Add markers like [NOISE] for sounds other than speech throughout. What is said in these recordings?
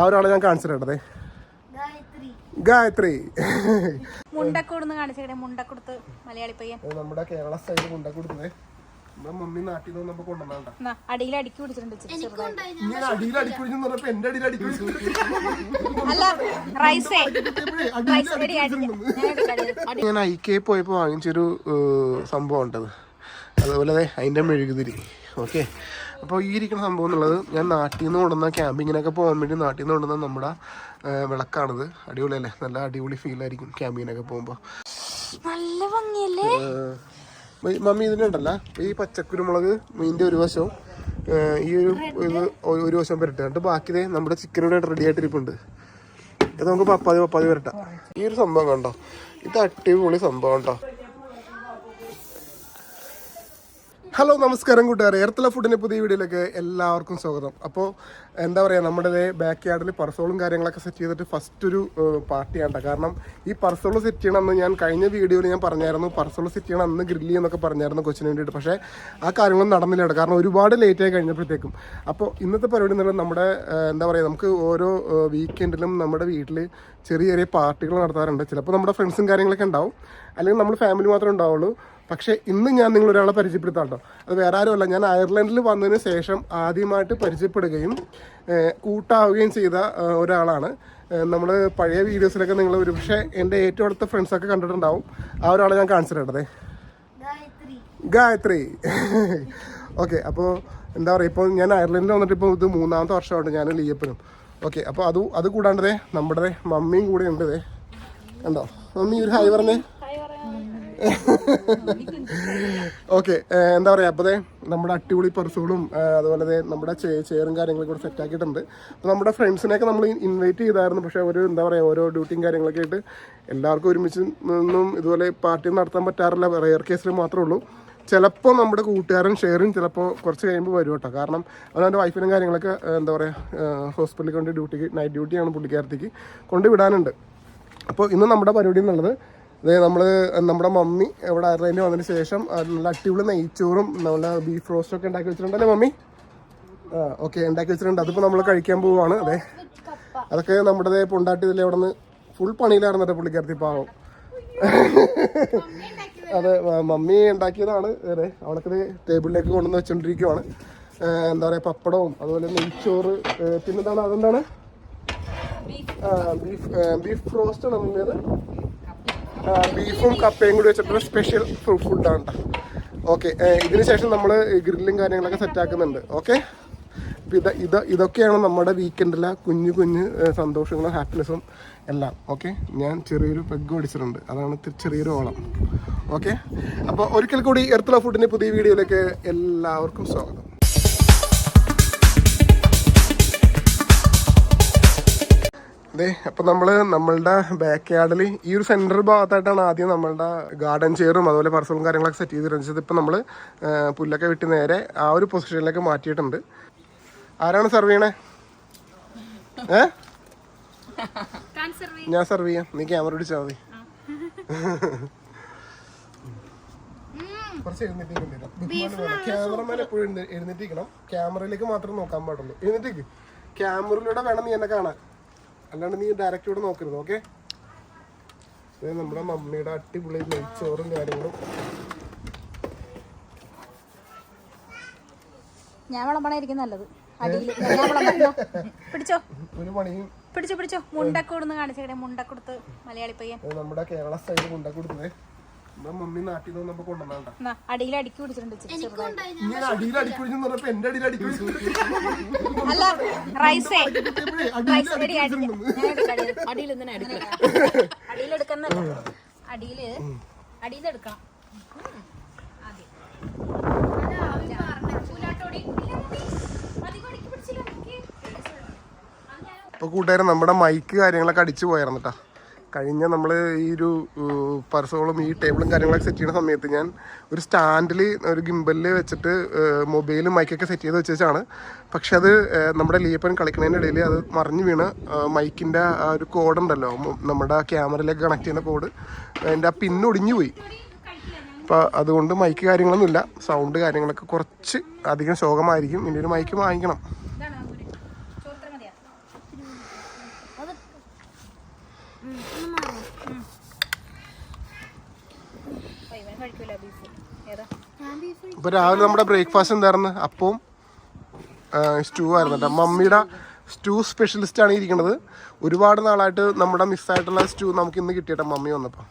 ആ ഒരാളെ ഞാൻ കാണിച്ചു തരട്ടെ ഗായത്രി. ഗായത്രി. മുണ്ടക്കൂടുന്ന് കാണിച്ചേ മുണ്ടക്കുടുത്ത് മലയാളി പയ്യൻ. നമ്മുടെ കേരള സ്റ്റൈൽ കൊണ്ട കൊടുത്തത് നമ്മുടെ മമ്മി നാട്ടിൽ നിന്ന് നമ്മൾ കൊണ്ടുവന്നാണ്ട എന്നാ, അടിയിൽ അടുക്കി പിടിച്ചിട്ടുണ്ട്. ഇങ്ങനെ അടിയിൽ അടിക്കുഴിഞ്ഞെന്ന് പറഞ്ഞപ്പോ എന്റെ അടിയിൽ അടിക്കുഴിഞ്ഞു അല്ല റൈസേ. റൈസ് അടി. ഞാൻ അടി. ഞാൻ ഐ കെ പോയപ്പോ വാങ്ങിച്ചൊരു സംഭവം ഉണ്ടത്. അതുപോലെ ദേ അതിന്റെ മെഴുകുതിരി. ഓക്കെ. അപ്പോൾ ഈ ഇരിക്കുന്ന സംഭവം എന്നുള്ളത് ഞാൻ നാട്ടിൽ നിന്ന് കൊണ്ടുവന്ന ക്യാമ്പിങ്ങിനൊക്കെ പോകാൻ വേണ്ടി നാട്ടിൽ നിന്ന് കൊണ്ടുവന്ന നമ്മുടെ വിളക്കാണിത്. അടിപൊളിയല്ലേ? നല്ല അടിപൊളി ഫീലായിരിക്കും ക്യാമ്പിങ്ങിനൊക്കെ പോകുമ്പോൾ നല്ല ഭംഗിയല്ലേ? മമ്മി ഇതിനുണ്ടല്ല ഈ പച്ചക്കുരുമുളക് മീന്റെ ഒരു വശവും ഈ ഒരു ഇത് ഒരു- വശം വരട്ടെ എന്നിട്ട് ബാക്കി നമ്മുടെ ചിക്കനോട് റെഡി ആയിട്ടിരിപ്പുണ്ട്. ഇത് നമുക്ക് പപ്പാതി പപ്പാതി വരട്ടെ ഈ ഒരു സംഭവം കണ്ടോ? ഇത് അടിപൊളി സംഭവം കേട്ടോ ഹലോ നമസ്കാരം കൂട്ടുകാരെ. എർത്തല ഫുഡിന്റെ പുതിയ വീഡിയോയിലേക്ക് എല്ലാവർക്കും സ്വാഗതം. അപ്പോൾ എന്താ പറയുക നമ്മുടെ ബാക്ക് യാർഡിൽ പർസോളും കാര്യങ്ങളൊക്കെ സെറ്റ് ചെയ്തിട്ട് ഫസ്റ്റ് ഒരു പാർട്ടിയാണ് ട്ടോ. കാരണം ഈ പർസോൾ സെറ്റ് ചെയ്യണമെന്ന് ഞാൻ കഴിഞ്ഞ വീഡിയോയിൽ ഞാൻ പറഞ്ഞായിരുന്നു. പർസോൾ സെറ്റ് ചെയ്യണം അന്ന് ഗ്രില്ല് എന്നൊക്കെ പറഞ്ഞായിരുന്നു കൊച്ചിന് വേണ്ടിയിട്ട്. പക്ഷേ ആ കാര്യങ്ങളൊന്നും നടന്നില്ല. കാരണം ഒരുപാട് ലേറ്റ് ആയി കഴിഞ്ഞപ്പോഴത്തേക്കും. അപ്പോൾ ഇന്നത്തെ പരിപാടി എന്ന് പറയുന്നത് നമ്മുടെ എന്താ പറയുക നമുക്ക് ഓരോ വീക്കെൻഡിലും നമ്മുടെ വീട്ടിൽ ചെറിയ ചെറിയ പാർട്ടികൾ നടത്താറുണ്ട്. ചിലപ്പോൾ നമ്മുടെ ഫ്രണ്ട്സും കാര്യങ്ങളൊക്കെ ഉണ്ടാവും. അല്ലെങ്കിൽ നമ്മൾ ഫാമിലി മാത്രമേ ഉണ്ടാവുള്ളൂ. പക്ഷേ ഇന്ന് ഞാൻ നിങ്ങൾ ഒരാളെ പരിചയപ്പെടുത്താം കേട്ടോ. അത് വേറെ ആരുമല്ല ഞാൻ അയർലൻഡിൽ വന്നതിന് ശേഷം ആദ്യമായിട്ട് പരിചയപ്പെടുകയും കൂട്ടാവുകയും ചെയ്ത ഒരാളാണ്. നമ്മൾ പഴയ വീഡിയോസിലൊക്കെ നിങ്ങൾ ഒരു പക്ഷേ എന്റെ ഏറ്റവും അടുത്ത ഫ്രണ്ട്സൊക്കെ കണ്ടിട്ടുണ്ടാവും. ആ ഒരാളെ ഞാൻ കാണിച്ചു കേട്ടതേ ഗായത്രി. ഓക്കെ അപ്പോൾ എന്താ പറയുക ഇപ്പോൾ ഞാൻ അയർലൻഡിൽ വന്നിട്ട് ഇപ്പോൾ ഇത് മൂന്നാമത്തെ വർഷമാണ് ഞാൻ ലീയപ്പനും. ഓക്കെ അപ്പോൾ അത് അത് കൂടാണ്ടതേ നമ്മുടെ മമ്മിയും കൂടെ ഉണ്ടതേ. കണ്ടോ? മമ്മി ഒരു ഹായ് പറഞ്ഞേ. [LAUGHS] ഓക്കെ എന്താ പറയുക അപ്പോൾ നമ്മുടെ അടിപൊളി പെർസുകളും അതുപോലെ നമ്മുടെ ചെയറും കാര്യങ്ങളൊക്കെ കൂടെ സെറ്റ് ആക്കിയിട്ടുണ്ട്. അപ്പോൾ നമ്മുടെ ഫ്രണ്ട്സിനെയൊക്കെ നമ്മൾ ഇൻവൈറ്റ് ചെയ്തായിരുന്നു. പക്ഷേ ഒരു എന്താ പറയുക ഓരോ ഡ്യൂട്ടിയും കാര്യങ്ങളൊക്കെ ആയിട്ട് എല്ലാവർക്കും ഒരുമിച്ച് നിന്നും ഇതുപോലെ പാർട്ടി നടത്താൻ പറ്റാറില്ല. റെയർ കേസിൽ മാത്രമേ ഉള്ളൂ. ചിലപ്പോൾ നമ്മുടെ കൂട്ടുകാരൻ ഷെയറും ചിലപ്പോൾ കുറച്ച് കഴിയുമ്പോൾ വരും കേട്ടോ. കാരണം അവന്റെ വൈഫിനും കാര്യങ്ങളൊക്കെ എന്താ പറയുക ഹോസ്പിറ്റലിൽ കൊണ്ട് ഡ്യൂട്ടിക്ക് നൈറ്റ് ഡ്യൂട്ടിയാണ് പുള്ളിക്കാരത്തേക്ക് കൊണ്ടുവിടാനുണ്ട് അപ്പോൾ ഇന്ന് നമ്മുടെ പരിപാടി എന്നുള്ളത് അതെ നമ്മൾ നമ്മുടെ മമ്മി ഇവിടെ അയർലൻഡിൽ വന്നതിന് ശേഷം നല്ല അടിപൊളി നെയ്ച്ചോറും നല്ല ബീഫ് റോസ്റ്റും ഒക്കെ ഉണ്ടാക്കി വെച്ചിട്ടുണ്ടല്ലേ മമ്മി? ആ ഓക്കെ ഉണ്ടാക്കി വെച്ചിട്ടുണ്ട്. അതിപ്പോൾ നമ്മൾ കഴിക്കാൻ പോവുകയാണ് അതെ. അതൊക്കെ നമ്മുടെ പൊണ്ടാട്ടി ഇതിലെ അവിടെ നിന്ന് ഫുൾ പണിയിലായിരുന്നു കേട്ടോ പുള്ളിക്കാരത്തി പാവം. അതെ മമ്മി ഉണ്ടാക്കിയതാണ്. അതെ അവളൊക്കെ ടേബിളിലേക്ക് കൊണ്ടുവന്ന് വെച്ചോണ്ടിരിക്കുവാണ്. എന്താ പറയുക പപ്പടവും അതുപോലെ നെയ്ച്ചോറ് പിന്നെന്താണ് അതെന്താണ്? ബീഫ് ബീഫ് റോസ്റ്റ് ആണ് മമ്മിയത് ബീഫും കപ്പയും കൂടി വെച്ചിട്ടുള്ള സ്പെഷ്യൽ ഫുഡാണ് ഓക്കെ ഇതിന് ശേഷം നമ്മൾ ഗ്രില്ലും കാര്യങ്ങളൊക്കെ സെറ്റാക്കുന്നുണ്ട് ഓക്കെ ഇത് ഇത് ഇതൊക്കെയാണ് നമ്മുടെ വീക്കെൻഡിലെ കുഞ്ഞു കുഞ്ഞു സന്തോഷങ്ങളും ഹാപ്പിനെസ്സും എല്ലാം. ഓക്കെ ഞാൻ ചെറിയൊരു പെഗ് അടിച്ചിട്ടുണ്ട് അതാണ് ചെറിയൊരു ഓളം. ഓക്കെ അപ്പോൾ ഒരിക്കൽ കൂടി എർത്തുള്ള ഫുഡിന്റെ പുതിയ വീഡിയോയിലേക്ക് എല്ലാവർക്കും സ്വാഗതം. അതെ അപ്പം നമ്മൾ നമ്മളുടെ ബാക്ക് യാർഡിൽ ഈ ഒരു സെന്റർ ഭാഗത്തായിട്ടാണ് ആദ്യം നമ്മളുടെ ഗാർഡൻ ചെയറും അതുപോലെ പറസലും കാര്യങ്ങളൊക്കെ സെറ്റ് ചെയ്തിരുന്നത് ഇപ്പം നമ്മൾ പുല്ലൊക്കെ വിട്ട് നേരെ ആ ഒരു പൊസിഷനിലേക്ക് മാറ്റിയിട്ടുണ്ട്. ആരാണ് സെർവ് ചെയ്യണേ? ഏ? ഞാൻ സെർവ് ചെയ്യാം. നീ ക്യാമറ പിടിച്ചാൽ മതി. കുറച്ച് എഴുന്നേറ്റിരിക്കണം. ക്യാമറമാൻ എപ്പോഴും എഴുന്ന- എഴുന്നേറ്റിരിക്കണം. ക്യാമറയിലേക്ക് മാത്രം നോക്കാൻ പാടുള്ളൂ. എഴുന്നേറ്റിക്ക് ക്യാമറയിലൂടെ വേണം നീ എന്നെ കാണാൻ. അല്ലാണ്ട് നീ ഡയറക്റ്റ് ഇവിടെ നോക്കരുത് ഓക്കെ നമ്മുടെ മമ്മിയുടെ അടിപൊളി നെയ്ച്ചോറും കാര്യങ്ങളും. ഞാൻ വിളമ്പണായിരിക്കും നല്ലത്. അടിയിൽ. പിടിച്ചോ. ഒരു പണിയും. പിടിച്ചോ പിടിച്ചോ. മുണ്ടക്കൂടുന്ന് കാണിച്ചേ മുണ്ടക്കുടുത്ത് മലയാളി പയ്യൻ. നമ്മുടെ കേരള സ്റ്റൈൽ കൊണ്ട കൊടുത്തത്. നമ്മുടെ മമ്മി നാട്ടിൽ നിന്ന് നമ്മൾ കൊണ്ടുവന്നാണ്ട അടിയിൽ അടുക്കി പിടിച്ചിട്ടുണ്ട് അടിയിൽ അടിക്കുഴിഞ്ഞെന്ന് പറഞ്ഞപ്പോ എന്റെ അടിയിൽ അല്ല റൈസേ. അടിയിൽ എടുക്കണം. എനിക്ക്. അപ്പോൾ കൂട്ടുകാരൻ നമ്മുടെ മൈക്ക് കാര്യങ്ങളൊക്കെ അടിച്ചു പോയായിരുന്നു കേട്ടോ കഴിഞ്ഞ നമ്മൾ ഈ ഒരു പർസുകളും ഈ ടേബിളും കാര്യങ്ങളൊക്കെ സെറ്റ് ചെയ്യുന്ന സമയത്ത് ഞാൻ ഒരു സ്റ്റാൻഡിൽ ഒരു ഗിംബലിൽ വെച്ചിട്ട് മൊബൈലും മൈക്കൊക്കെ സെറ്റ് ചെയ്ത് വെച്ചാണ് പക്ഷെ അത് നമ്മുടെ ലീപ്പൻ കളിക്കുന്നതിന്റെ ഇടയിൽ അത് മറിഞ്ഞു വീണ് മൈക്കിന്റെ ആ ഒരു കോഡ് ഉണ്ടല്ലോ നമ്മുടെ ക്യാമറയിലേക്ക് കണക്ട് ചെയ്യുന്ന കോഡ് അതിന്റെ ആ പിന്ന് ഒടിഞ്ഞു പോയി. അപ്പോൾ അതുകൊണ്ട് മൈക്ക് കാര്യങ്ങളൊന്നുമില്ല സൗണ്ട് കാര്യങ്ങളൊക്കെ കുറച്ച് അധികം ശോകമായിരിക്കും ഇനി ഒരു മൈക്ക് വാങ്ങിക്കണം ഇതാണ് ആമ്പൂര്. ചോറ് ഇത്ര മതിയാ? ഇവൻ കഴിക്കൂല ബീഫ് ഏതാ ബീഫ് രാവിലെ നമ്മുടെ ബ്രേക്ക്ഫാസ്റ്റ് എന്തായിരുന്നു? അപ്പവും സ്റ്റൂ ആയിരുന്നു കേട്ടോ. മമ്മിയുടെ സ്റ്റൂ സ്പെഷ്യലിസ്റ്റ് ആണ് ഇരിക്കുന്നത്. ഒരുപാട് നാളായിട്ട് നമ്മുടെ മിസ്സായിട്ടുള്ള സ്റ്റൂ നമുക്ക് ഇന്ന് കിട്ടിയട്ടെ മമ്മി വന്നപ്പോൾ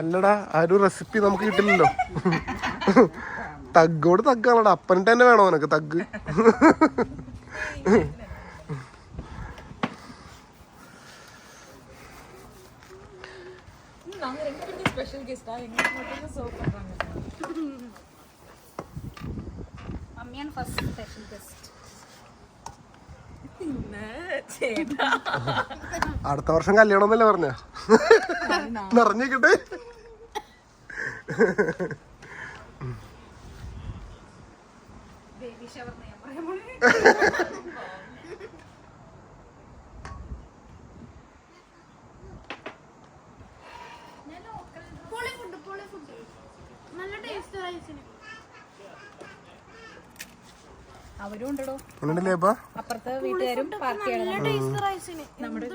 അല്ലടാ ആ ഒരു റെസിപ്പി നമുക്ക് കിട്ടില്ലല്ലോ. തഗ്ഗോട് തഗ്ഗാണടാ. അപ്പനിട്ട് തന്നെ വേണോ നിനക്ക് തഗ് മമ്മിയാണ് ഫസ്റ്റ് സ്പെഷ്യൽ ഗസ്റ്റ് അടുത്ത വർഷം കല്യാണം എന്നല്ലേ പറഞ്ഞ? നിറഞ്ഞിക്കട്ടെ അപ്പ അപ്പുറത്തെ വീട്ടുകാരും പാർട്ടിയാണ് നമ്മുടെ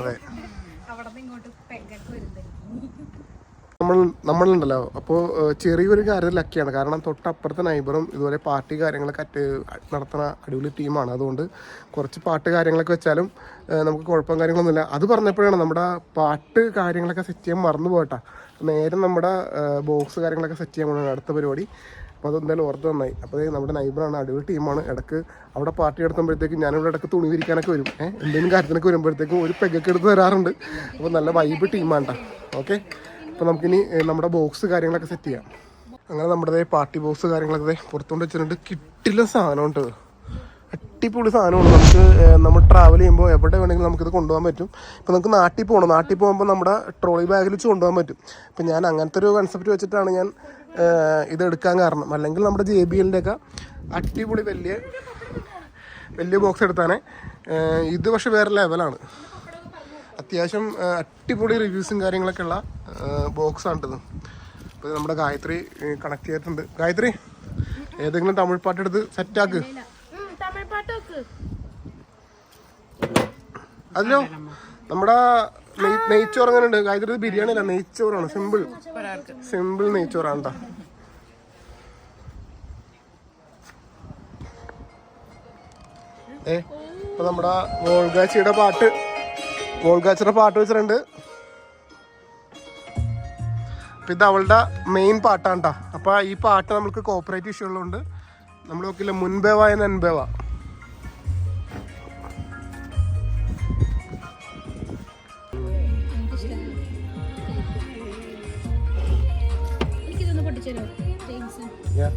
അതെ. അവിടെ നിന്ന് ഇങ്ങോട്ട് വരുന്നത്. നമ്മൾ നമ്മളുണ്ടല്ലോ. അപ്പോൾ ചെറിയൊരു കാര്യം ലക്കിയാണ്. കാരണം തൊട്ടപ്പുറത്തെ നൈബറും ഇതുപോലെ പാർട്ടി കാര്യങ്ങളൊക്കെ അറ്റ് നടത്തുന്ന അടിപൊളി ടീമാണ് അതുകൊണ്ട് കുറച്ച് പാട്ട് കാര്യങ്ങളൊക്കെ വെച്ചാലും നമുക്ക് കുഴപ്പം കാര്യങ്ങളൊന്നുമില്ല. അത് പറഞ്ഞപ്പോഴാണ് നമ്മുടെ പാട്ട് കാര്യങ്ങളൊക്കെ സെറ്റ് ചെയ്യാൻ മറന്നു പോയിട്ടാ നേരെ നമ്മുടെ ബോക്സ് കാര്യങ്ങളൊക്കെ സെറ്റ് ചെയ്യാൻ പോകുന്നത് അടുത്ത പരിപാടി. അപ്പോൾ അതെന്തായാലും ഓർത്ത് നന്നായി. അപ്പോൾ അതായത് നമ്മുടെ നൈബറാണ് അടിപൊളി ടീമാണ്. ഇടയ്ക്ക് അവിടെ പാർട്ടി നടത്തുമ്പോഴത്തേക്കും ഞാനിവിടെ ഇടയ്ക്ക് തുണി വിരിക്കാനൊക്കെ വരും. ഏഹ് എന്തെങ്കിലും കാര്യത്തിനൊക്കെ വരുമ്പോഴത്തേക്കും ഒരു പെഗൊക്കെ എടുത്ത് തരാറുണ്ട്. അപ്പോൾ നല്ല വൈബ് ടീമാണ് ഓക്കെ അപ്പോൾ നമുക്കിനി നമ്മുടെ ബോക്സ് കാര്യങ്ങളൊക്കെ സെറ്റ് ചെയ്യാം. അങ്ങനെ നമ്മുടെ പാർട്ടി ബോക്സ് കാര്യങ്ങളൊക്കെ പുറത്തുകൊണ്ട് വെച്ചിട്ടുണ്ട്. കിട്ടില്ല സാധനമുണ്ട് അടിപൊളി സാധനമാണ്. നമുക്ക് നമ്മൾ ട്രാവൽ ചെയ്യുമ്പോൾ എവിടെ വേണമെങ്കിലും നമുക്കിത് കൊണ്ടുപോകാൻ പറ്റും. ഇപ്പോൾ നമുക്ക് നാട്ടിൽ പോകണം. നാട്ടിൽ പോകുമ്പോൾ നമ്മുടെ ട്രോളി ബാഗിൽ വെച്ച് കൊണ്ടുപോകാൻ പറ്റും. ഇപ്പം ഞാൻ അങ്ങനത്തെ ഒരു കൺസെപ്റ്റ് വെച്ചിട്ടാണ് ഞാൻ ഇതെടുക്കാൻ കാരണം. അല്ലെങ്കിൽ നമ്മുടെ ജെ ബി എല്ലിന്റെയൊക്കെ അടിപൊളി വലിയ വലിയ ബോക്സ് എടുത്താണേ ഇത് പക്ഷെ വേറെ ലെവലാണ് അത്യാവശ്യം അടിപൊളി റിവ്യൂസും കാര്യങ്ങളൊക്കെ ഉള്ള ബോക്സ് ആണിത്. അപ്പോൾ നമ്മുടെ ഗായത്രി കണക്ട് ചെയ്തിട്ടുണ്ട്. ഗായത്രി ഏതെങ്കിലും തമിഴ് പാട്ടെടുത്ത് സെറ്റാക്ക് വെക്ക് നമ്മുടെ നെയ് നെയ്ച്ചോറ് അങ്ങനെ ഉണ്ട് ഗായത്രി ബിരിയാണി അല്ല നെയ്ച്ചോറാണ്. സിമ്പിൾ സിമ്പിൾ നെയ്ച്ചോറാണ് ഏ ഇപ്പൊ നമ്മുടെ വോൾഗാച്ചിയുടെ പാട്ട് വോൾഗാച്ചിയുടെ പാട്ട് വെച്ചിട്ടുണ്ട്. അപ്പൊ ഇത് അവളുടെ മെയിൻ പാട്ടാണ് കേട്ടോ അപ്പൊ ഈ പാട്ട് നമ്മൾക്ക് കോപ്പറേറ്റ് ഇഷ്യൂ ഉള്ളതുകൊണ്ട് നമ്മൾ നോക്കില്ല മുൻപേ വായ നൻപേ വാ എനിക്കിതൊന്ന് പൊട്ടിച്ചല്ലോ ജെയിംസ് Yeah.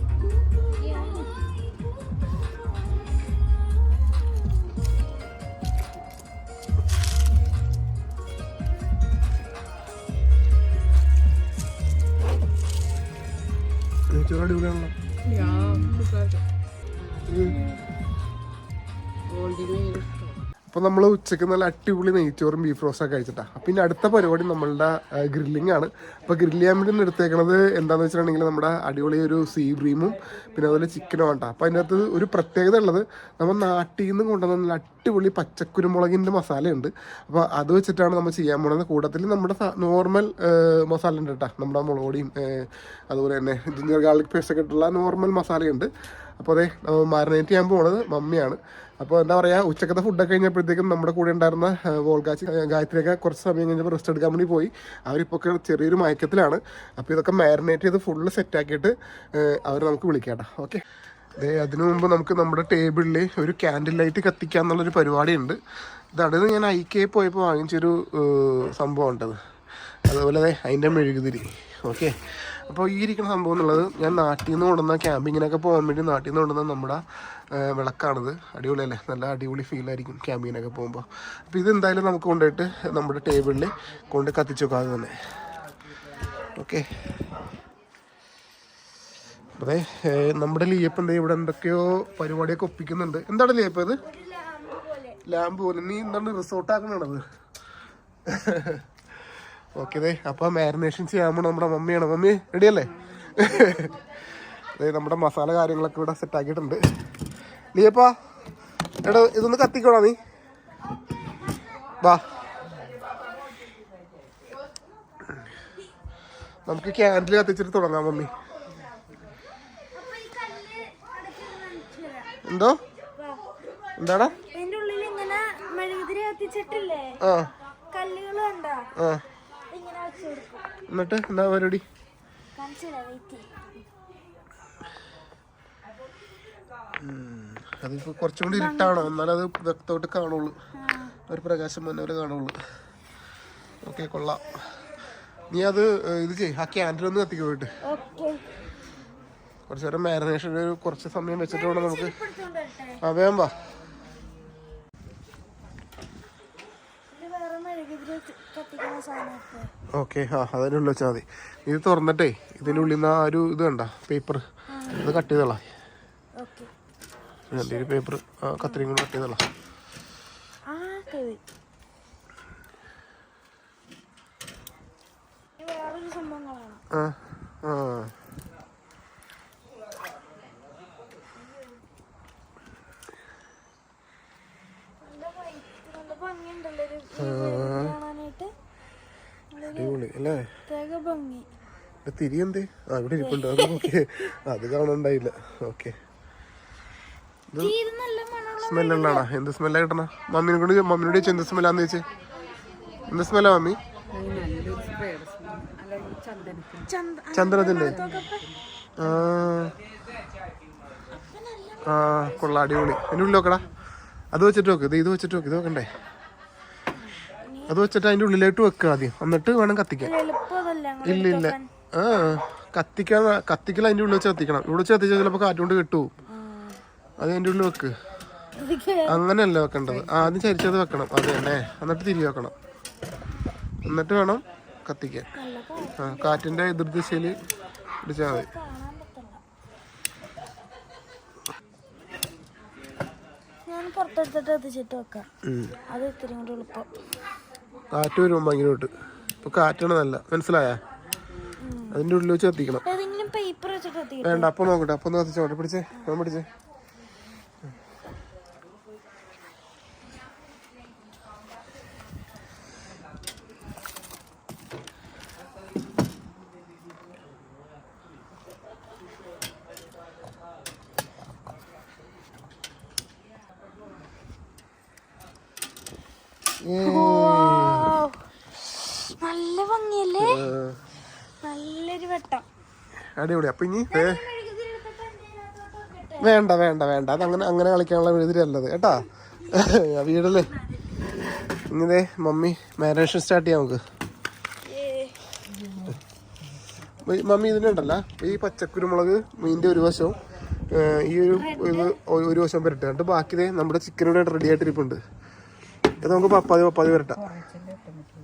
നെയ്ച്ചോറ് അടിപൊളിയാണല്ലോ അപ്പോൾ നമ്മൾ ഉച്ചയ്ക്ക് നല്ല അടിപൊളി നെയ്ച്ചോറും ബീഫ് റോസ്റ്റൊക്കെ കഴിച്ചിട്ടാ. അപ്പം പിന്നെ അടുത്ത പരിപാടി നമ്മളുടെ ഗ്രില്ലിംഗ് ആണ്. അപ്പോൾ ഗ്രില്ല് ചെയ്യാൻ വേണ്ടി എടുത്തേക്കണത് എന്താണെന്ന് വെച്ചിട്ടുണ്ടെങ്കിൽ നമ്മുടെ അടിപൊളി ഒരു സീ ബ്രീമും പിന്നെ അതുപോലെ ചിക്കനും ആട്ടാ. അപ്പോൾ അതിന്റെ അകത്ത് ഒരു പ്രത്യേകത ഉള്ളത് നമ്മൾ നാട്ടിൽ നിന്ന് കൊണ്ടുവന്ന നല്ല അടിപൊളി പച്ചക്കുരുമുളകിന്റെ മസാലയുണ്ട്. അപ്പോൾ അത് വെച്ചിട്ടാണ് നമ്മൾ ചെയ്യാൻ പോകുന്നത് കൂട്ടത്തിൽ നമ്മുടെ നോർമൽ മസാല ഉണ്ട് കേട്ടോ. നമ്മുടെ മുളകൊടിയും അതുപോലെ തന്നെ ജിഞ്ചർ ഗാർലിക് പേസ്റ്റ് ഒക്കെ ഇട്ടുള്ള നോർമൽ മസാലയുണ്ട്. അപ്പോൾ അതെ മാരിനേറ്റ് ചെയ്യാൻ പോണത് മമ്മിയാണ്. അപ്പോൾ എന്താ പറയുക ഉച്ചക്കത്തെ ഫുഡൊക്കെ കഴിഞ്ഞപ്പോഴത്തേക്കും നമ്മുടെ കൂടെ ഉണ്ടായിരുന്ന വോൾഗാച്ചി ഗായത്രിയൊക്കെ കുറച്ച് സമയം കഴിഞ്ഞപ്പോൾ റെസ്റ്റ് എടുക്കാൻ വേണ്ടി പോയി. അവരിപ്പോൾ ഒക്കെ ചെറിയൊരു മയക്കത്തിലാണ്. അപ്പോൾ ഇതൊക്കെ മാരിനേറ്റ് ചെയ്ത് ഫുള്ള് സെറ്റാക്കിയിട്ട് അവർ നമുക്ക് വിളിക്കാട്ടോ. ഓക്കെ അതെ അതിനു മുമ്പ് നമുക്ക് നമ്മുടെ ടേബിളിൽ ഒരു ക്യാൻഡിൽ ലൈറ്റ് കത്തിക്കുക എന്നുള്ളൊരു പരിപാടിയുണ്ട്. ഇതാണ് ഞാൻ ഐ കെ പോയപ്പോൾ വാങ്ങിച്ചൊരു സംഭവം ഉണ്ടത്. അതുപോലെ അതെ അതിന്റെ മെഴുകുതിരി. ഓക്കെ അപ്പോൾ ഈ ഇരിക്കുന്ന സംഭവം എന്നുള്ളത് ഞാൻ നാട്ടിൽ നിന്ന് കൊണ്ടുവന്ന ക്യാമ്പിങ്ങിനൊക്കെ പോകാൻ വേണ്ടി നാട്ടിൽ നിന്ന് കൊണ്ടുവന്ന നമ്മുടെ വിളക്കാണിത്. അടിപൊളിയല്ലേ? നല്ല അടിപൊളി ഫീലായിരിക്കും ക്യാമ്പിങ്ങിനൊക്കെ പോകുമ്പോൾ അപ്പോൾ ഇത് എന്തായാലും നമുക്ക് കൊണ്ടുപോയിട്ട് നമ്മുടെ ടേബിളിൽ കൊണ്ട് കത്തിച്ചു വെക്കാതെ തന്നെ. ഓക്കെ അതെ നമ്മുടെ ലീയപ്പ് എന്താ ഇവിടെ എന്തൊക്കെയോ പരിപാടിയൊക്കെ ഒപ്പിക്കുന്നുണ്ട്. എന്താണ് ലീയപ്പ് ഇത്? ലാമ്പ് പോലെ. നീ എന്താണ് റിസോർട്ട് ആക്കണത് ഓക്കെ അതെ അപ്പോൾ മാരിനേഷൻ ചെയ്യാൻ പോണ നമ്മുടെ മമ്മിയാണ്. മമ്മി റെഡിയല്ലേ അതെ നമ്മുടെ മസാല കാര്യങ്ങളൊക്കെ ഇവിടെ സെറ്റ് ആക്കിയിട്ടുണ്ട്. ലീയപ്പാ എടാ ഇതൊന്ന് കത്തിക്കോടാ നീ. വാ. നമുക്ക് ക്യാൻഡിൽ കത്തിച്ചിട്ട് തുടങ്ങാം മമ്മി. എന്തോ? എന്താടാ? ആ. എന്നിട്ട് എന്താ പരിപാടി? വെയിറ്റ് അതിപ്പോ കുറച്ചും കൂടി ഇരുട്ടാണോ എന്നാലും അത് വ്യക്തമായിട്ട് കാണുള്ളൂ. ഒരു പ്രകാശം വന്നവരെ കാണുള്ളൂ. ഓക്കെ കൊള്ളാം. നീ അത് ഇത് ചെയ് ആ ക്യാൻഡിൽ ഒന്ന് കത്തിക്ക് പോയിട്ട്. കുറച്ചു നേരം മാരിനേഷൻ ഒരു കുറച്ച് സമയം വെച്ചിട്ട് വേണം നമുക്ക് ആ വേഗം വാ. ഓക്കെ ആ അതിനുള്ള വെച്ചാൽ മതി. ഇത് തുറന്നിട്ടേ ഇതിന്റെ ഉള്ളിൽ നിന്ന് ആ ഒരു ഇത് കണ്ട പേപ്പർ അത് കട്ട് ചെയ്തോളാം. ഓക്കെ. എന്തെങ്കിലും പേപ്പർ ആ കത്രിയും കൂടെ കട്ടിയതല്ല ആ ആ അടിപൊളി അല്ലേ? തിരി എന്തേ? ആ ഇവിടെ ഇരിപ്പുണ്ട്. അത് ഓക്കെ അത് കാണണ്ടായില്ല ഓക്കെ. സ്മെല്ലുള്ളതാണോ എന്ത് സ്മെല്ലാ കിട്ടണ മമ്മീനെ കൊണ്ട് മമ്മിനോട് ചോദിച്ചു എന്ത് സ്മെല്ലാന്ന് ചോദിച്ചേ. എന്ത് സ്മെല്ലാ മമ്മി? ചന്ത ചന്ദ്രത്തിന്റെ ആ കൊള്ളാം അടിപൊളി. അതിന്റെ ഉള്ളിലോക്കടാ അത് വെച്ചിട്ട് നോക്ക്. ഇത് ഇത് വെച്ചിട്ട് നോക്ക്. ഇത് നോക്കണ്ടേ? അത് വെച്ചിട്ട് അതിന്റെ ഉള്ളിലോട്ട് വെക്കുക ആദ്യം. എന്നിട്ട് വേണം കത്തിക്കാൻ. ഇല്ല ഇല്ല ആ കത്തിക്കാൻ കത്തിക്കൽ അതിന്റെ ഉള്ളിൽ വെച്ച് കത്തിക്കണം. ഇവിടെ വെച്ച് കത്തിച്ചാൽ ചിലപ്പോൾ കാറ്റുകൊണ്ട് കിട്ടും അത് അതിന്റെ ഉള്ളിൽ വെക്ക്. അങ്ങനെയല്ല വെക്കേണ്ടത്. ആദ്യം ചരിച്ചത് വെക്കണം. അത് തന്നെ. എന്നിട്ട് തിരി വെക്കണം. എന്നിട്ട് വേണം കത്തിക്കാൻ. ആ കാറ്റിന്റെ എതിർദിശയിൽ പിടിച്ചാൽ മതി. പുറത്തെടുത്തിട്ട് എത്തിച്ചിട്ട് വെക്കാം. അത് ഇത്രയും കൂടി എളുപ്പം. കാറ്റ് വരും ഭയങ്കരമായിട്ട്. ഇപ്പൊ കാറ്റാണ് നല്ല. മനസ്സിലായ? അതിന്റെ ഉള്ളിൽ വെച്ച് കത്തിക്കണം. വേണ്ട അപ്പൊ നോക്കട്ടെ. അപ്പൊ കത്തിച്ചോട്ടെ. പിടിച്ചേ. ഞാൻ പിടിച്ചേ. നല്ല ഭംഗിയല്ലേ? നല്ലൊരു വെട്ടം. അടിപൊളി. അപ്പൊ ഇനി വേണ്ട വേണ്ട വേണ്ട. അത് അങ്ങനെ അങ്ങനെ കളിക്കാനുള്ള എഴുതിരല്ലത് കേട്ടാ? വീടല്ലേ ഇങ്ങനെ മമ്മി മാരേഷൻ സ്റ്റാർട്ട് ചെയ്യാം നമുക്ക്. മമ്മി ഇതിനുണ്ടല്ല ഈ പച്ചക്കുരുമുളക് മീന്റെ ഒരു വശവും ഈ ഒരു ഇത് ഒരു- വശം വരട്ടെ എന്നിട്ട് ബാക്കി നമ്മുടെ ചിക്കനോട് റെഡി ആയിട്ടിരിപ്പുണ്ട്. ഇത് നമുക്ക് പപ്പാതി പപ്പാതി വരട്ടാം.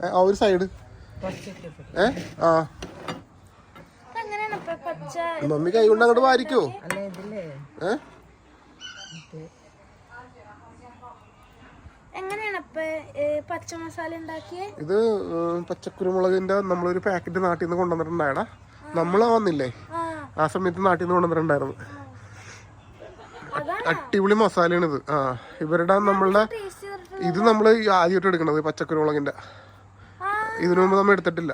ആ ഒരു സൈഡ് ഏ ആ. മമ്മി കൈ കൊണ്ട് അങ്ങോട്ട് വാരിക്കോ? ഏ? എങ്ങനെയാണ് ഇപ്പൊ പച്ച മസാല ഉണ്ടാക്കിയേ? ഇത് പച്ചക്കുരുമുളകിന്റെ നമ്മളൊരു പാക്കറ്റ് നാട്ടിൽ നിന്ന് കൊണ്ടുവന്നിട്ടുണ്ടായടാ. നമ്മളാ വന്നില്ലേ? ആ. സമയത്ത് നാട്ടിൽ നിന്ന് കൊണ്ടുവന്നിട്ടുണ്ടായിരുന്നു. അതാണ്? അടിപൊളി മസാലയാണിത്. ഇത് ആ ഇവരുടെ നമ്മളുടെ ഇത് നമ്മൾ ആദ്യമായിട്ട് എടുക്കണത് പച്ചക്കുരുമുളകിന്റെ മുളകിന്റെ. ഇതിനു മുമ്പ് നമ്മൾ എടുത്തിട്ടില്ല.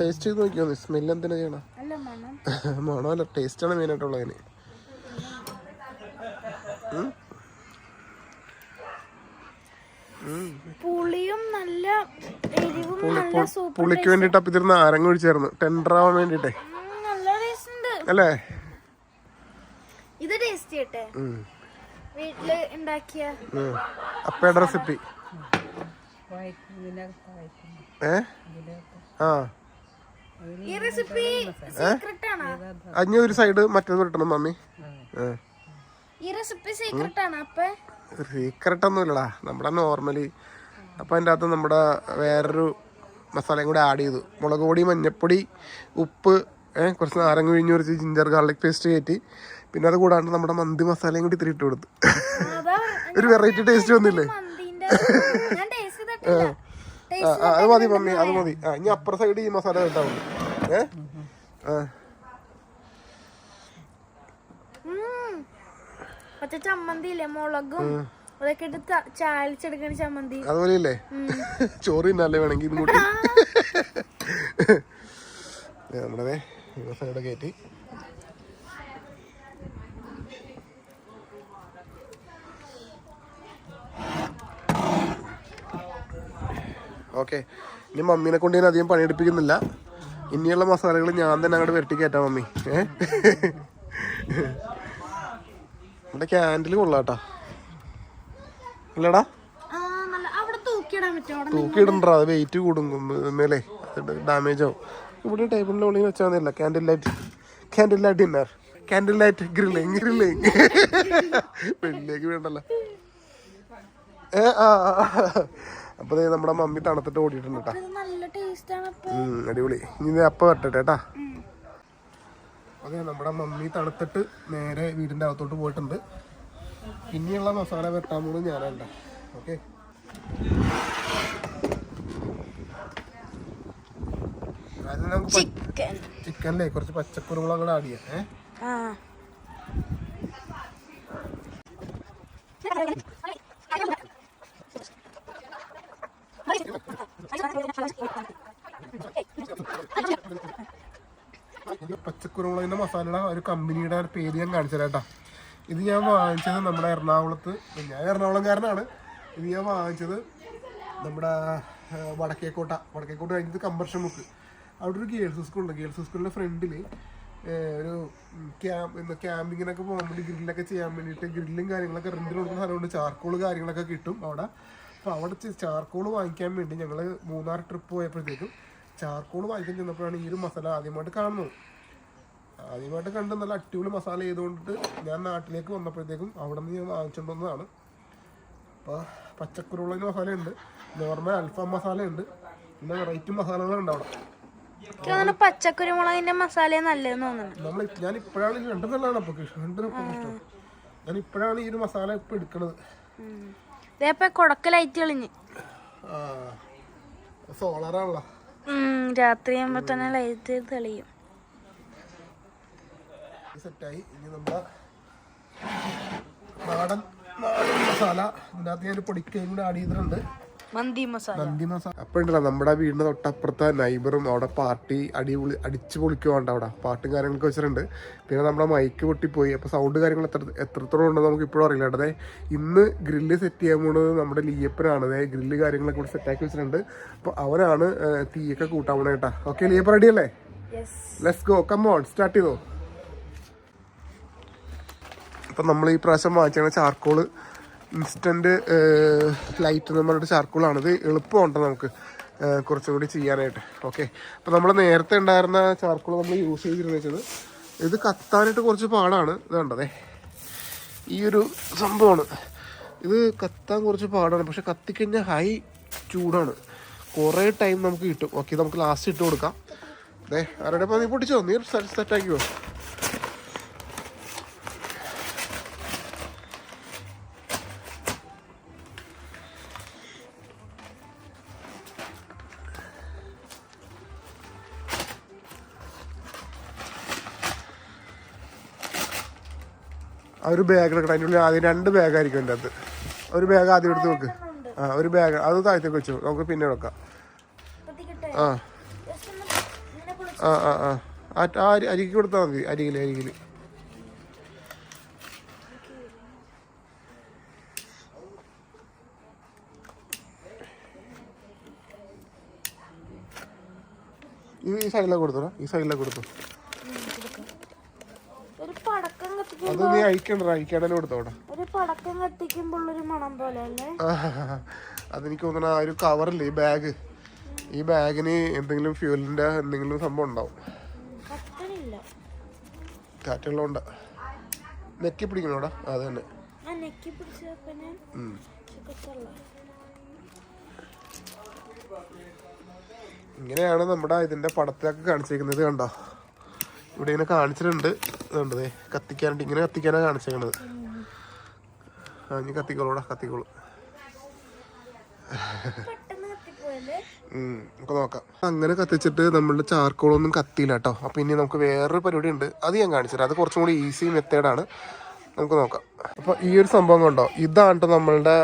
ടേസ്റ്റ് ചെയ്ത് നോക്കിയോ സ്മെല്ല് എന്തിനാ ചെയ്യണം? അല്ല മണം. [LAUGHS] മണമല്ല ടേസ്റ്റാണ് മെയിനായിട്ടുള്ളതിന് പുളിയും നല്ല പുളിക്ക് വേണ്ടിട്ട് അപ്പൊ ഇതിരുന്ന് നാരങ്ങ ഒഴിച്ചായിരുന്നു. ടെൻഡർ ആവാൻ വേണ്ടിട്ടേ ടേസ്റ്റ് അല്ലേ? ഇത് ടേസ്റ്റ് ചെയ്യട്ടെ. വീട്ടിൽ ഉണ്ടാക്കിയ. അപ്പയുടെ റെസിപ്പി ഏ? ആ. ഈ റെസിപ്പി സീക്രട്ട് ആണ്? അഞ്ഞ ഒരു സൈഡ് മറ്റേത് കിട്ടണം മമ്മി. ഈ റെസിപ്പി സീക്രട്ട് ആണ് അപ്പൊ? സീക്രട്ട് ഒന്നുമില്ലടാ. നമ്മുടെ നോർമലി അപ്പൊ അതിന്റെ അകത്ത് നമ്മുടെ വേറൊരു മസാലയും കൂടി ആഡ് ചെയ്തു. മുളക് പൊടി മഞ്ഞപ്പൊടി ഉപ്പ് ഏഹ് കുറച്ച് നാരങ്ങ പിഴിഞ്ഞ് കുറച്ച് ജിഞ്ചർ ഗാർലിക് പേസ്റ്റ് കയറ്റി പിന്നെ അത് കൂടാണ്ട് നമ്മുടെ മന്തി മസാലയും കൂടി ഇത്തിരി ഇട്ട് കൊടുത്തു. ഒരു വെറൈറ്റി ടേസ്റ്റ് വന്നില്ലേ? അത് മതി മമ്മി അത് മതി. ആ ഇനി അപ്പുറ സൈഡ് ഈ മസാല മതി. ഏ. മറ്റേ ചമ്മന്തി ഇല്ലേ മുളകും അതൊക്കെ ഇട്ട് ത- ചാലിച്ചെടുക്കണ ചമ്മന്തി. അതുപോലെയല്ലേ [LAUGHS] ചോറ് തിന്നല്ലേ വേണമെങ്കിൽ [LAUGHS] [LAUGHS] നമ്മുടെ കയറ്റി ഓക്കെ. ഇനി മമ്മീനെ കൊണ്ട് ഞാൻ അധികം പണിയെടുപ്പിക്കുന്നില്ല. ഇനിയുള്ള മസാലകൾ ഞാൻ തന്നെ അങ്ങോട്ട് വെട്ടി കയറ്റാം മമ്മി. ഏ? നമ്മുടെ ക്യാൻഡിൽ കൊള്ളാട്ടാ. ഇല്ലടാ തൂക്കിയിടണ്ടാ അത് വെയിറ്റ് കൂടും. മേലെ. ഡാമേജ് ആവും. ഇവിടെ ടേബിളിന്റെ ഉള്ളിൽ വെച്ചാൽ മതിയല്ല. Candle light candle light dinner candle light grilling grilling വെള്ളിലേക്ക് വേണ്ടല്ലോ ഏ ആ. ആ, ആ. അപ്പൊ ദേ നമ്മുടെ മമ്മി തണുത്തിട്ട് ഓടിയിട്ടുണ്ട് കേട്ടാ ഇത് നല്ല ടേസ്റ്റ് ആണ് അപ്പൊ. അടിപൊളി. ഇനി അപ്പ വരട്ടെ കേട്ടാ അതെ നമ്മുടെ മമ്മി തണുത്തിട്ട് നേരെ വീടിന്റെ അകത്തോട്ട് പോയിട്ടുണ്ട്. പിന്നെയുള്ള മസാല വെട്ടാൻ പോകുന്നത് ഞാനല്ല ഓക്കെ? ചിക്കനിലെ കുറച്ച് പച്ചക്കുരുമുളക് അങ്ങോട്ട് ആഡ് ചെയ്യാം. ഏ? [LAUGHS] ആ പച്ചക്കുരുമുളകിന്റെ മസാലയുടെ ഒരു കമ്പനിയുടെ പേര് ഞാൻ കാണിച്ചു ഇത് ഞാൻ വാങ്ങിച്ചത് നമ്മുടെ എറണാകുളത്ത് ഞാൻ എറണാകുളംകാരനാണ്. ഇത് ഞാൻ വാങ്ങിച്ചത് നമ്മുടെ വടക്കേക്കോട്ട. വടക്കേക്കോട്ട കഴിഞ്ഞത് കമ്പർഷൻ ബുക്ക് അവിടെ ഒരു ഗേൾസ് സ്കൂളുണ്ട് ഗേൾസ് സ്കൂളിന്റെ ഫ്രണ്ടിൽ ഒരു ക്യാമ്പ് ക്യാമ്പിങ്ങിനൊക്കെ പോകാൻ വേണ്ടി ഗ്രില്ലൊക്കെ ചെയ്യാൻ വേണ്ടിയിട്ട് ഗ്രില്ലും കാര്യങ്ങളൊക്കെ റെന്റിൽ കൊടുക്കുന്ന സ്ഥലമുണ്ട് ചാർക്കോൾ കാര്യങ്ങളൊക്കെ കിട്ടും അവിടെ. അപ്പോൾ അവിടെ ചാർക്കോൾ വാങ്ങിക്കാൻ വേണ്ടി ഞങ്ങൾ മൂന്നാർ ട്രിപ്പ് പോയപ്പോഴത്തേക്കും ചാർക്കോൾ വാങ്ങിക്കാൻ ചെന്നപ്പോഴാണ് ഈ ഒരു മസാല ആദ്യമായിട്ട് കാണുന്നത്. ആദ്യമായിട്ട് കണ്ട് നല്ല അടിപൊളി മസാല ചെയ്തുകൊണ്ടിട്ട് ഞാൻ നാട്ടിലേക്ക് വന്നപ്പോഴത്തേക്കും അവിടെ നിന്ന് ഞാൻ വാങ്ങിച്ചുകൊണ്ടുവന്നതാണ് അപ്പോൾ അപ്പോൾ മസാല മസാലയുണ്ട് നോർമൽ അൽഫാം മസാലയുണ്ട് പിന്നെ വെറൈറ്റി മസാലകളുണ്ട് അവിടെ. പച്ചക്കുരുമുളകിന്റെ മസാല നല്ലതെന്ന് തോന്നുന്നു. നമ്മൾ ഞാൻ ഇപ്പോഴാണ് ഇത് രണ്ടും നല്ലതാണ് അപ്പോൾ രണ്ടും ഇഷ്ടം. ഞാൻ ഇപ്പോഴാണ് ഈ ഒരു മസാല ഇപ്പൊ എടുക്കണത്. ഇതേപ്പ കൊടക്ക ലൈറ്റ് കളിഞ്ഞ് സോളാറാണല്ലോ ഉം, രാത്രി ആകുമ്പോ തന്നെ ലൈറ്റ് തെളിയും. സെറ്റായി ഇനി നമ്മുടെ നാടൻ നാടൻ മസാല. ഇതിനകത്ത് ഞാൻ പൊടിക്കയും കൂടി ആഡ് ചെയ്തിട്ടുണ്ട്. മന്തി മസാല. നന്ദി മസാല. നമ്മുടെ വീടിന്റെ തൊട്ടപ്പുറത്തെ നൈബറും അവിടെ പാർട്ടി അടിപൊളി അടിച്ചു പൊളിക്കുവാണ്ട് അവിടെ. പാട്ടും കാര്യങ്ങളൊക്കെ വെച്ചിട്ടുണ്ട്. പിന്നെ നമ്മുടെ മൈക്ക് പൊട്ടിപ്പോയി. അപ്പോൾ സൗണ്ട് കാര്യങ്ങൾ എത്ര എത്രത്തോളം ഉണ്ടെന്ന് നമുക്ക് ഇപ്പോഴും അറിയില്ല. അതെ ഇന്ന് ഗ്രില്ല് സെറ്റ് ചെയ്യാൻ പോകുന്നത് നമ്മുടെ ലീയപ്പനാണ് അതെ ഗ്രില്ല് കാര്യങ്ങളൊക്കെ കൂടി സെറ്റാക്കി വെച്ചിട്ടുണ്ട്. അപ്പോൾ അവരാണ് ഏ, തീയൊക്കെ കൂട്ടാൻ പോണേ കേട്ടാ. ഓക്കെ ലിയപ്പർ റെഡി അല്ലേ? Let's go come on start ചെയ്തോ. അപ്പം നമ്മൾ ഈ പ്രാവശ്യം വാങ്ങിച്ചാണ് ചാർക്കോൾ ഇൻസ്റ്റന്റ് ലൈറ്റ് എന്ന് പറഞ്ഞിട്ട് ചാർക്കോളാണ് ഇത് എളുപ്പമുണ്ട് നമുക്ക് കുറച്ചും കൂടി ചെയ്യാനായിട്ട്. ഓക്കെ അപ്പം നമ്മൾ നേരത്തെ ഉണ്ടായിരുന്ന ചാർക്കോൾ നമ്മൾ യൂസ് ചെയ്തിരുന്നു വെച്ചത് ഇത് കത്താനായിട്ട് കുറച്ച് പാടാണ്. ഇത് കണ്ടതേ? ഈ ഒരു സംഭവമാണ്. ഇത് കത്താൻ കുറച്ച് പാടാണ്. പക്ഷെ കത്തിക്കഴിഞ്ഞാൽ ഹൈ ചൂടാണ്. കുറേ ടൈം നമുക്ക് കിട്ടും. ഓക്കെ നമുക്ക് ലാസ്റ്റ് ഇട്ട് കൊടുക്കാം. അതെ ആരുടെ നീ പൊട്ടിച്ചോ? നീ സെറ്റാക്കിയോ ഒരു ബാഗ് എടുക്കണം. അതിന്റെ ഉള്ളിൽ ആദ്യം രണ്ട് ബാഗ് ആയിരിക്കും എന്റെ അകത്ത്. ഒരു ബാഗ് ആദ്യം എടുത്ത് വെക്ക്. ആ ഒരു ബാഗ് അത് താഴത്തേക്ക് വെച്ചു. നമുക്ക് പിന്നെ വെക്കാം ആ. ആ ആ ആ. ആ ആ അരി അരിക്ക് കൊടുത്താൽ മതി. അരികിൽ അരികിൽ ഈ ഈ സൈഡിലേക്ക് കൊടുത്തോടാ ഈ സൈഡിലേക്ക് കൊടുത്തു ഒരു പടക്കം കത്തിക്കും അത് നീ അയക്കണ്ട അയക്കാടനെ കൊടുത്തോടാ. ഒരു പടക്കം കത്തിക്കുമ്പോൾ ഒരു മണം പോലെ അല്ലേ? അതെനിക്ക് തോന്നണ ആ ഒരു കവറില്ലേ ഈ ബാഗ്? ഈ ബാഗിന് എന്തെങ്കിലും ഫ്യൂലിന്റെ എന്തെങ്കിലും സംഭവം ഉണ്ടാവും. കാറ്റുള്ളോണ്ട. കാറ്റുള്ളതുകൊണ്ട് നെക്കി പിടിക്കണോടാ? അത് തന്നെ. ഇങ്ങനെയാണ് നമ്മുടെ ഇതിന്റെ പടത്തിലൊക്കെ കാണിച്ചേക്കുന്നത് കണ്ടോ? ഇവിടെ ഇങ്ങനെ കാണിച്ചിട്ടുണ്ട്. ഇതുണ്ടതേ കത്തിക്കാനായിട്ട് ഇങ്ങനെ കത്തിക്കാനാണ് കാണിച്ചേക്കണത്. ആ ഇനി കത്തിക്കോളൂടാ കത്തിക്കോളൂ. നമുക്ക് നോക്കാം. അങ്ങനെ കത്തിച്ചിട്ട് നമ്മളുടെ ചാർക്കോളൊന്നും കത്തിയില്ല കേട്ടോ. അപ്പൊ ഇനി നമുക്ക് വേറൊരു പരിപാടി ഉണ്ട്. അത് ഞാൻ കാണിച്ചുതരാം. അത് കുറച്ചും കൂടി ഈസി മെത്തേഡാണ് നമുക്ക് നോക്കാം. അപ്പോൾ ഈ ഒരു സംഭവം കണ്ടോ? ഇതാണ് കേട്ടോ നമ്മളുടെ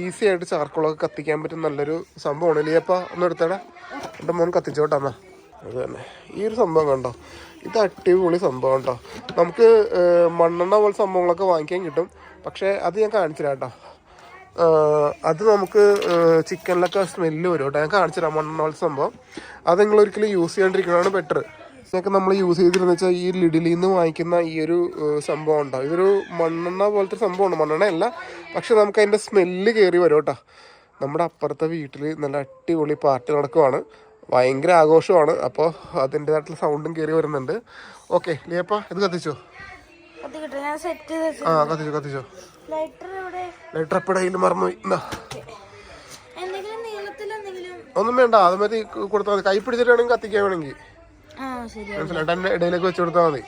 ഈസി ആയിട്ട് ചാർക്കോളൊക്കെ കത്തിക്കാൻ പറ്റുന്ന നല്ലൊരു സംഭവമാണ്. ഇല്ലേ അപ്പം ഒന്ന് എടുത്തേടാ. എന്റെ മോൻ കത്തിച്ചോട്ടാ എന്നാ. അത് തന്നെ. ഈ ഒരു സംഭവം കണ്ടോ? ഇത് അടിപൊളി സംഭവം കേട്ടോ. നമുക്ക് മണ്ണെണ്ണ പോലെ സംഭവങ്ങളൊക്കെ വാങ്ങിക്കാൻ കിട്ടും. പക്ഷേ അത് ഞാൻ കാണിച്ചില്ല കേട്ടോ. അത് നമുക്ക് ചിക്കനിലൊക്കെ സ്മെല്ല് വരും കേട്ടോ. ഞാൻ കാണിച്ചു മണ്ണെണ്ണ പോലത്തെ സംഭവം. അത് നിങ്ങൾ ഒരിക്കലും യൂസ് ചെയ്യാണ്ടിരിക്കുന്നതാണ് ബെറ്റർ ഇതൊക്കെ നമ്മൾ യൂസ് ചെയ്തിരുന്ന വെച്ചാൽ ഈ ലിഡിലിൽ നിന്ന് വാങ്ങിക്കുന്ന ഈ ഒരു സംഭവം ഉണ്ടോ? ഇതൊരു മണ്ണെണ്ണ പോലത്തെ സംഭവമാണ്. മണ്ണെണ്ണ അല്ല പക്ഷെ നമുക്ക് അതിന്റെ സ്മെല്ല് കയറി വരും കേട്ടോ. നമ്മുടെ അപ്പുറത്തെ വീട്ടിൽ നല്ല അടിപൊളി പാർട്ടി നടക്കുവാണ്. ഭയങ്കര ആഘോഷമാണ്. അപ്പോൾ അതിന്റെതായിട്ടുള്ള സൗണ്ടും കയറി വരുന്നുണ്ട്. ഓക്കെ ലിയപ്പ ഇത് കത്തിച്ചോ? ആ കത്തിച്ചോ കത്തിച്ചോ? ലൈറ്റർ എപ്പോഴെയിൽ മറന്നു ഒന്നും വേണ്ട അത് മതി കൊടുത്താൽ മതി. കൈ പിടിച്ചിട്ട് വേണമെങ്കിൽ. കത്തിക്കാൻ വേണമെങ്കിൽ മനസ്സിലായിട്ട് ഇടയിലേക്ക് വെച്ച് കൊടുത്താൽ മതി.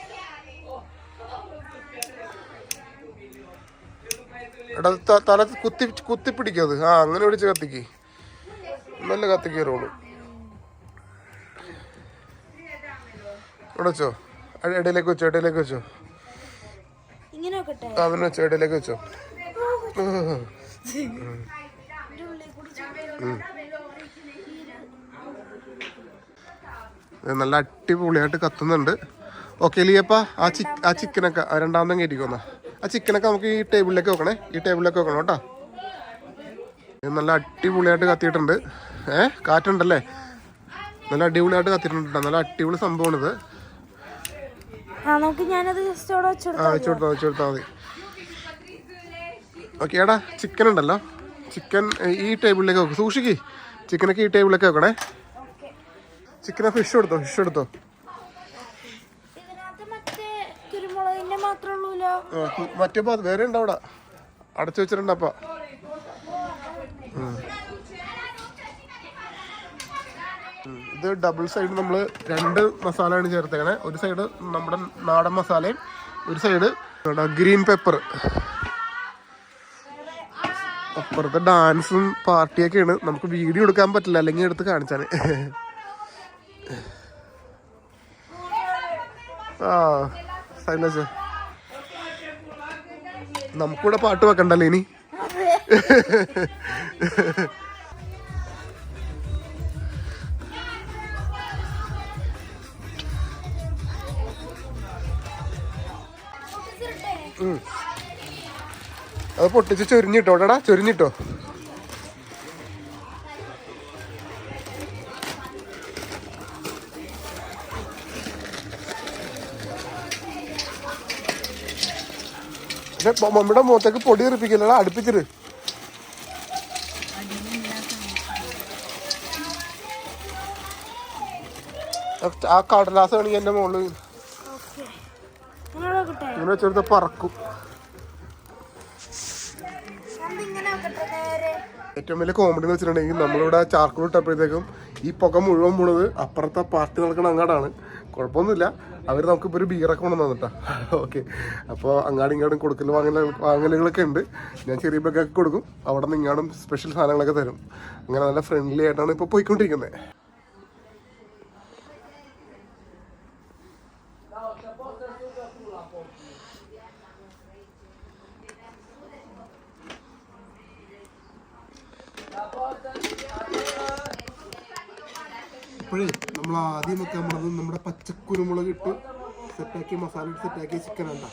എടാ തല കുത്തി കുത്തി പിടിക്കത് ആ അങ്ങനെ പിടിച്ച് കത്തിക്ക്. നല്ല കത്തിക്ക് ഇവിടെ വെച്ചോ. ഇടയിലേക്ക് വെച്ചോ ഇടയിലേക്ക് വെച്ചോ. പിന്നെ വെച്ചോ ഇടയിലേക്ക് വെച്ചോ. നല്ല അടിപൊളിയായിട്ട് കത്തുന്നുണ്ട്. ഓക്കെ ലിയപ്പ ആ ചി ആ ചിക്കനൊക്കെ രണ്ടാമതും കയറ്റിക്കോന്നാ ആ ചിക്കനൊക്കെ നമുക്ക് ഈ ടേബിളിലേക്ക് വെക്കണേ. ഈ ടേബിളിലേക്ക് വെക്കണം കേട്ടോ? നല്ല അടിപൊളിയായിട്ട് കത്തിയിട്ടുണ്ട്. ഏഹ് കാറ്റുണ്ടല്ലേ? നല്ല അടിപൊളിയായിട്ട് കത്തിയിട്ടുണ്ട് നല്ല അടിപൊളി സംഭവമാണിത്. നമുക്ക് ഞാനത് ജസ്റ്റ് അവിടെ വെച്ചോളൂ ആ വെച്ച് കൊടുത്താൽ വെച്ച് മതി. ഓക്കെ എടാ ചിക്കൻ ഉണ്ടല്ലോ. ചിക്കൻ ഈ ടേബിളിലേക്ക് വെക്കും. സൂക്ഷിക്ക്. ചിക്കനൊക്കെ ഈ ടേബിളിലേക്ക് വെക്കണേ. ചിക്കനെ ഫിഷ് എടുത്തോ ഫിഷ് എടുത്തോ. മറ്റേ വേറെ ഉണ്ട് അവിടെ? അടച്ചു വെച്ചിട്ടുണ്ട് ഇത് ഡബിൾ സൈഡ് നമ്മൾ രണ്ട് മസാലയാണ് ചേർത്തേക്കണേ. ഒരു സൈഡ് നമ്മുടെ നാടൻ മസാലയും ഒരു സൈഡ് ഗ്രീൻ പെപ്പർ അപ്പുറത്തെ ഡാൻസും പാർട്ടിയൊക്കെയാണ്. നമുക്ക് വീഡിയോ എടുക്കാൻ പറ്റില്ല അല്ലെങ്കിൽ എടുത്ത് കാണിച്ചാണ് ആ സൈലസ് നമുക്കിവിടെ പാട്ട് വെക്കണ്ടല്ലേ ഇനി? അത് പൊട്ടിച്ച് ചൊരിഞ്ഞിട്ടോ? ചൊരിഞ്ഞിട്ടോടാ ചൊരിഞ്ഞിട്ടോ? മമ്മിയുടെ മുഖത്തേക്ക് പൊടി തെറിപ്പിക്കില്ലടാ അടുപ്പിച്ചിട്ട് ആ കടലാസ് വേണമെങ്കിൽ എന്റെ മുകളിൽ നോക്കട്ടെ വെച്ചെടുത്ത പറക്കും. ഏറ്റവും വലിയ കോമഡി എന്ന് വെച്ചിട്ടുണ്ടെങ്കിൽ നമ്മളിവിടെ ചാർക്കോൾ ഇട്ടപ്പോഴത്തേക്കും ഈ പുക മുഴുവൻ പോണത് അപ്പുറത്തെ പാർട്ടി നടക്കണ അങ്ങാടാണ്. കുഴപ്പമൊന്നുമില്ല. അവർ നമുക്കിപ്പോൾ ഒരു ബീറൊക്കെ കൊണ്ടു തന്നിട്ടാ. [LAUGHS] ഓക്കെ അപ്പോൾ അങ്ങാടും ഇങ്ങാടും കൊടുക്കൽ വാങ്ങല വാങ്ങലുകളൊക്കെ ഉണ്ട്. ഞാൻ ചെറിയ ബഗ്ഗൊക്കെ കൊടുക്കും. അവിടെ നിന്ന് ഇങ്ങാടും സ്പെഷ്യൽ സാധനങ്ങളൊക്കെ തരും. അങ്ങനെ നല്ല ഫ്രണ്ട്ലി ആയിട്ടാണ് ഇപ്പോൾ പോയിക്കൊണ്ടിരിക്കുന്നത്. ഇപ്പോഴേ നമ്മൾ ആദ്യമൊക്കെ നമ്മൾ പോണത് നമ്മുടെ പച്ചക്കുരുമുളക് ഇട്ട് സെറ്റാക്കി മസാല ഇട്ട് സെറ്റാക്കിയ ചിക്കൻ ഉണ്ട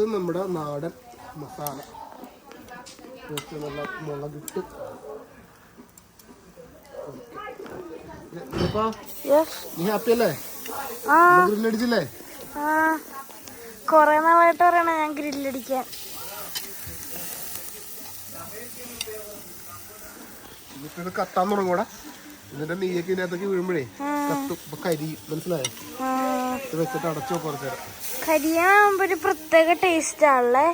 അടുത്ത് നമ്മുടെ നാടൻ മസാല. നല്ല മുളകിട്ട് ഇപ്പൊ യെസ്. നീ ഹാപ്പി അല്ലേ? ആ. ഗ്രില്ലടിച്ചില്ലേ ആ. കൊറേ നാളായിട്ട് പറയണ ഞാൻ ഗ്രില്ലടിക്കാൻ ഇനിയിപ്പോ ഇത് കത്താൻ തുടങ്ങൂടാ എന്നിട്ട് നീയൊക്കെ ഇതിനകത്തേക്ക് വീഴുമ്പോഴേ കത്തും. ഇപ്പൊ കരി മനസ്സിലായോ? ഇത് വെച്ചിട്ട് അടച്ചു കുറച്ചു കരിയാകുമ്പോ ഒരു പ്രത്യേക ടേസ്റ്റ് ആണല്ലേ?